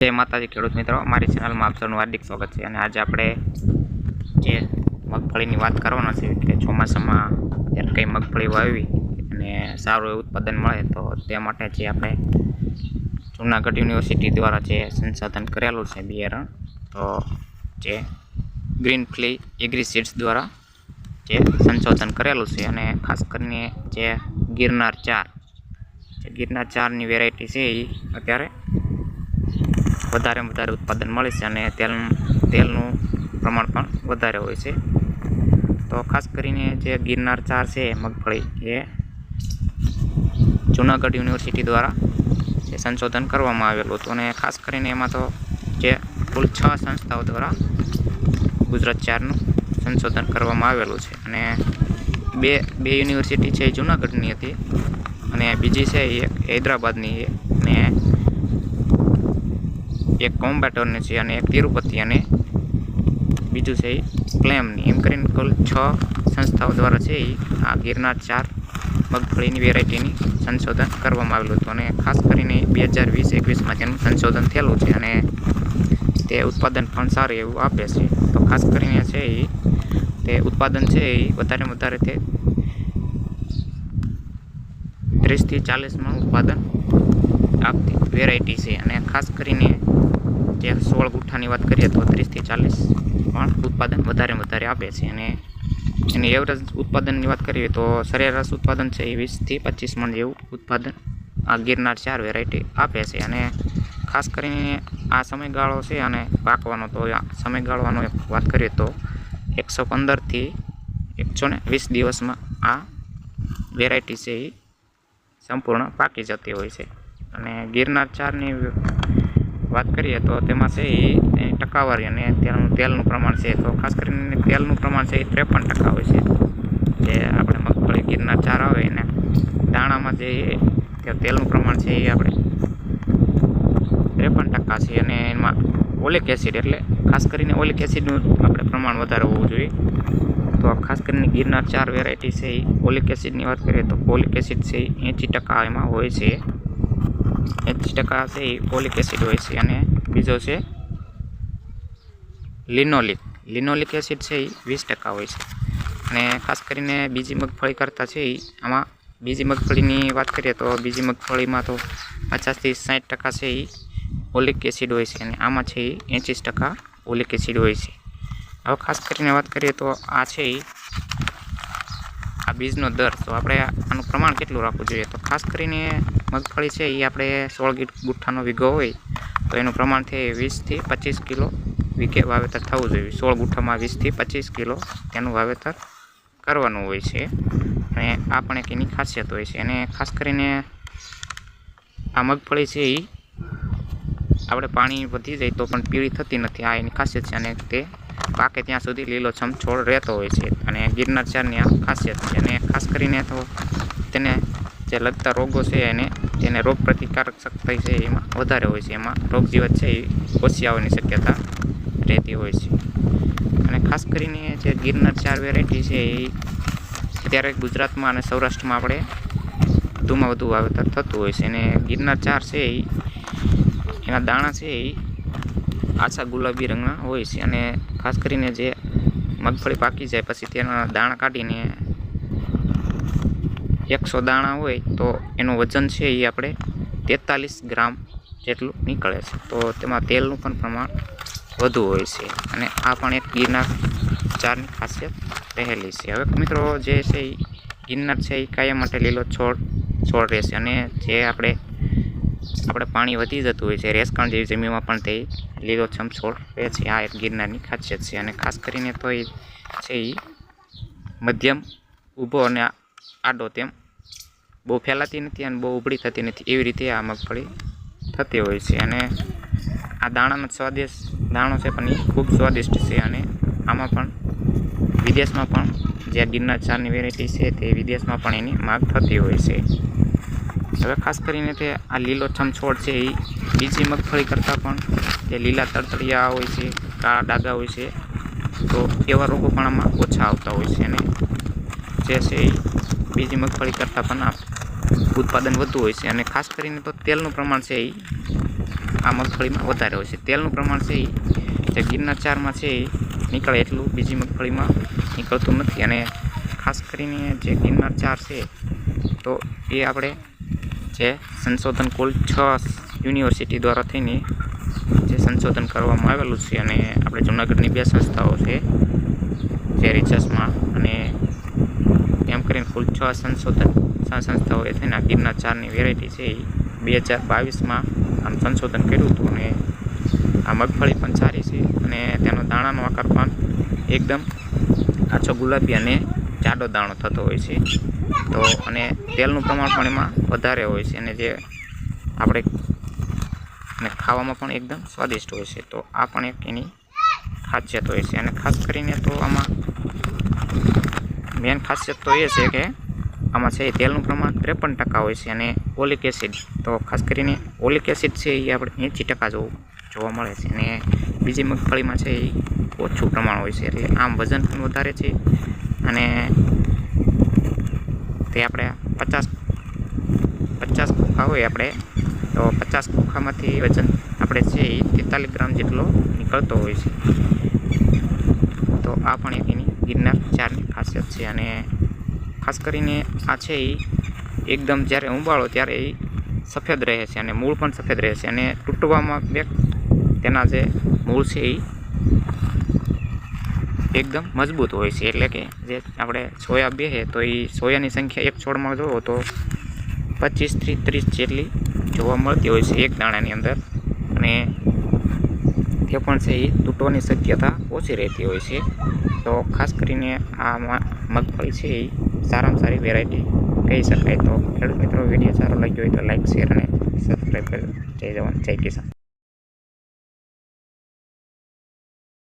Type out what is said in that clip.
જય માતાજી ખેડૂત મિત્રો, મારી ચેનલમાં આપ સૌનું હાર્દિક સ્વાગત છે અને આજે આપણે જે મગફળીની વાત કરવાના છે કે ચોમાસામાં જ્યારે કંઈ મગફળી વાવી અને સારું એવું ઉત્પાદન મળે તો તે માટે જે આપણે જુનાગઢ યુનિવર્સિટી દ્વારા જે સંશોધન કરેલું છે બિયારણ, તો જે ગ્રીન ફ્લી એગ્રી સીડ્સ દ્વારા જે સંશોધન કરેલું છે અને ખાસ કરીને જે ગિરનાર ચાર ગિરનાર ચારની વેરાયટી છે એ અત્યારે વધારે વધારે ઉત્પાદન મળે છે અને તેલ તેલનું પ્રમાણ પણ વધારે હોય છે. તો ખાસ કરીને જે ગિરનાર ચાર છે મગફળી એ જુનાગઢ યુનિવર્સિટી દ્વારા જે સંશોધન કરવામાં આવેલું હતું અને ખાસ કરીને એમાં તો જે કુલ છ સંસ્થાઓ દ્વારા ગુજરાત ચારનું સંશોધન કરવામાં આવેલું છે અને બે બે યુનિવર્સિટી છે એ જુનાગઢની હતી અને બીજી છે એ હૈદરાબાદની અને એક કોમ્બેટરની છે અને એક તિરુપતિ અને બીજું છે એ ક્લેમની એમ કરીને કુલ છ સંસ્થાઓ દ્વારા છે એ આ ગિરનાર ચાર મગફળીની વેરાયટીની સંશોધન કરવામાં આવેલું હતું. અને ખાસ કરીને બે હજાર વીસ, એકવીસમાં તેનું સંશોધન થયેલું છે અને તે ઉત્પાદન પણ સારું એવું આપે છે. તો ખાસ કરીને છે એ તે ઉત્પાદન છે એ વધારે વધારે તે ત્રીસથી ચાલીસમાં ઉત્પાદન આપતી વેરાયટી છે. અને ખાસ કરીને જે સોળ ગુઠ્ઠાની વાત કરીએ તો ત્રીસથી ચાલીસ પણ ઉત્પાદન વધારે વધારે આપે છે. અને એની એવરેજ ઉત્પાદનની વાત કરીએ તો સરેરાશ ઉત્પાદન છે એ વીસથી પચીસ મણ જેવું ઉત્પાદન આ ગિરનાર ચાર વેરાયટી આપે છે. અને ખાસ કરીને આ સમયગાળો છે અને પાકવાનો તો સમયગાળવાનો વાત કરીએ તો એકસો પંદરથી એકસો ને વીસ દિવસમાં આ વેરાયટી છે એ સંપૂર્ણ પાકી જતી હોય છે. અને ગિરનાર ચારની વાત કરીએ તો તેમાં છે એ ટકાવારી અને તેનું તેલનું પ્રમાણ છે. તો ખાસ કરીને તેલનું પ્રમાણ છે એ ત્રેપન ટકા હોય છે. જે આપણે મગફળી ગિરનાર ચાર આવે એને દાણામાં જે તેલનું પ્રમાણ છે એ આપણે ત્રેપન ટકા છે. અને એમાં ઓલિક એસિડ એટલે ખાસ કરીને ઓલિક એસિડનું આપણે પ્રમાણ વધારે હોવું જોઈએ. તો ખાસ કરીને ગિરનાર ચાર વેરાયટી છે એ ઓલિક એસિડની વાત કરીએ તો ઓલિક એસિડ છે એંસી ટકા એમાં હોય છે. એંસી ટકા છે એ ઓલિક એસિડ હોય છે અને બીજો છે લિનોલિક લિનોલિક એસિડ છે એ વીસ ટકા હોય છે. અને ખાસ કરીને બીજી મગફળી કરતાં છે એ, આમાં બીજી મગફળીની વાત કરીએ તો બીજી મગફળીમાં તો પચાસથી સાઠ ટકા છે એ ઓલિક એસિડ હોય છે અને આમાં છે એ એંચીસ ટકા ઓલિક એસિડ હોય છે. હવે ખાસ કરીને વાત કરીએ તો આ છે એ, આ બીજનો દર. તો આપણે આનું પ્રમાણ કેટલું રાખવું જોઈએ? તો ખાસ કરીને મગફળી છે એ આપણે સોળ ગીટ ગુઠ્ઠાનો વીઘો હોય, તો એનું પ્રમાણ છે વીસથી પચીસ કિલો વીઘે વાવેતર થવું જોઈએ. સોળ ગુઠ્ઠામાં વીસથી પચીસ કિલો તેનું વાવેતર કરવાનું હોય છે. અને આ પણ એક એની ખાસિયત હોય છે. અને ખાસ કરીને આ મગફળી છે એ આપણે પાણી વધી જાય તો પણ પીળી થતી નથી. આ એની ખાસિયત છે અને તે પાકે ત્યાં સુધી લીલોછમ છોડ રહેતો હોય છે. અને ગિરનાર ચારની આ ખાસિયત છે. અને ખાસ કરીને તો તેને જે લગતા રોગો છે એને તેને રોગ પ્રતિકારક શક્તિ છે, એમાં વધારે હોય છે. એમાં રોગ જીવત છે, એ ઓછી આવવાની શક્યતા રહેતી હોય છે. અને ખાસ કરીને જે ગિરનાર ચાર વેરાયટી છે, એ અત્યારે ગુજરાતમાં અને સૌરાષ્ટ્રમાં આપણે વધુમાં વધુ વાવેતર થતું હોય છે. અને ગિરનાર ચાર છે, એ એના દાણા છે, એ આછા ગુલાબી રંગના હોય છે. અને ખાસ કરીને જે મગફળી પાકી જાય, પછી તેના દાણા કાઢીને એકસો દાણા હોય તો એનું વજન છે એ આપણે તેતાલીસ ગ્રામ જેટલું નીકળે છે. તો તેમાં તેલનું પણ પ્રમાણ વધુ હોય છે અને આ પણ એક ગિરનાર ચારની ખાસિયત રહેલી છે. હવે મિત્રો જે છે એ ગિરનાર છે એ કાયમ માટે લીલો છોડ છોડ રહેશે અને જે આપણે આપણે પાણી વધી જતું હોય છે, રેસકાણ જેવી જમીનમાં પણ તે લીલોછમ છોડ રહે છે. આ એક ગિરનારની ખાસિયત છે અને ખાસ કરીને તો એ છે એ મધ્યમ ઊભો અને આડો તેમ બહુ ફેલાતી નથી અને બહુ ઉભળી થતી નથી. એવી રીતે આ મગફળી થતી હોય છે અને આ દાણામાં સ્વાદિષ્ટ દાણો છે પણ એ ખૂબ સ્વાદિષ્ટ છે અને આમાં પણ વિદેશમાં પણ જે ગિરનાર ચારની વેરાયટી છે તે વિદેશમાં પણ એની માગ થતી હોય છે. હવે ખાસ કરીને તે આ લીલોછમ છોડ છે એ બીજી મગફળી કરતાં પણ જે લીલા તળતળિયા હોય છે, કાળા ડાઘા હોય છે, તો એવા રોગો પણ આમાં ઓછા આવતા હોય છે અને જે છે એ બીજી મગફળી કરતાં પણ ઉત્પાદન વધુ હોય છે અને ખાસ કરીને તો તેલનું પ્રમાણ છે એ આ મગફળીમાં વધારે હોય છે. તેલનું પ્રમાણ છે એ ગીરના ચારમાં છે એ નીકળે એટલું બીજી મગફળીમાં નીકળતું નથી અને ખાસ કરીને જે ગિરનાર ચાર છે તો એ આપણે જે સંશોધન કુલ છ યુનિવર્સિટી દ્વારા થઈને જે સંશોધન કરવામાં આવેલું છે અને આપણે જૂનાગઢની બે સંસ્થાઓ છે જે રિસર્ચમાં અને એમ કરીને કુલ છ સંશોધન છ સંસ્થાઓએ થઈને આ ગિરનાર ચારની વેરાયટી છે એ બે હજાર બાવીસમાં આમ સંશોધન કર્યું હતું અને આ મગફળી પણ સારી છે અને તેનો દાણાનો આકાર પણ એકદમ આછો ગુલાબી અને જાડો દાણો થતો હોય છે. તો અને તેલનું પ્રમાણ પણ એમાં વધારે હોય છે અને જે આપણે અને ખાવામાં પણ એકદમ સ્વાદિષ્ટ હોય છે. તો આ પણ એક એની ખાસિયત હોય છે અને ખાસ કરીને તો આમાં મેન ખાસિયત તો એ છે કે આમાં છે તેલનું પ્રમાણ ત્રેપન ટકા હોય છે અને ઓલિક એસિડ. તો ખાસ કરીને ઓલિક એસિડ છે એ આપણે એંસી ટકા જોવું જોવા મળે છે અને બીજી મગફળીમાં છે એ ઓછું પ્રમાણ હોય છે એટલે આમ વજન પણ વધારે છે અને તે આપણે પચાસ પચાસ ખોખા હોય આપણે, તો પચાસ ખોખામાંથી વજન આપણે છે એ તેતાલીસ ગ્રામ જેટલો નીકળતો હોય છે. તો આ પણ એની ગિરનાર ચારની ખાસિયત છે અને ખાસ કરીને આ છે એ એકદમ જ્યારે ઉંબાળો ત્યારે એ સફેદ રહે છે અને મૂળ પણ સફેદ રહે છે અને તૂટવામાં બે તેના જે મૂળ છે એ એકદમ મજબૂત હોય છે. એટલે કે જે આપણે સોયા બેસે તો એ સોયાની સંખ્યા એક છોડમાં જોવો તો પચીસથી ત્રીસ જેટલી જોવા મળતી હોય છે એક દાણાની અંદર. અને તે પણ છે એ તૂટવાની શક્યતા ઓછી રહેતી હોય છે. તો ખાસ કરીને આ મ- મગફળી છે. એ સારામાં સારી વેરાયટી કહી શકાય તો. ખેડૂત મિત્રો, વીડિયો સારો લાગ્યો હોય તો લાઇક શેર અને સબસ્ક્રાઈબ કરજો. જય જવાન, જય કિસાન.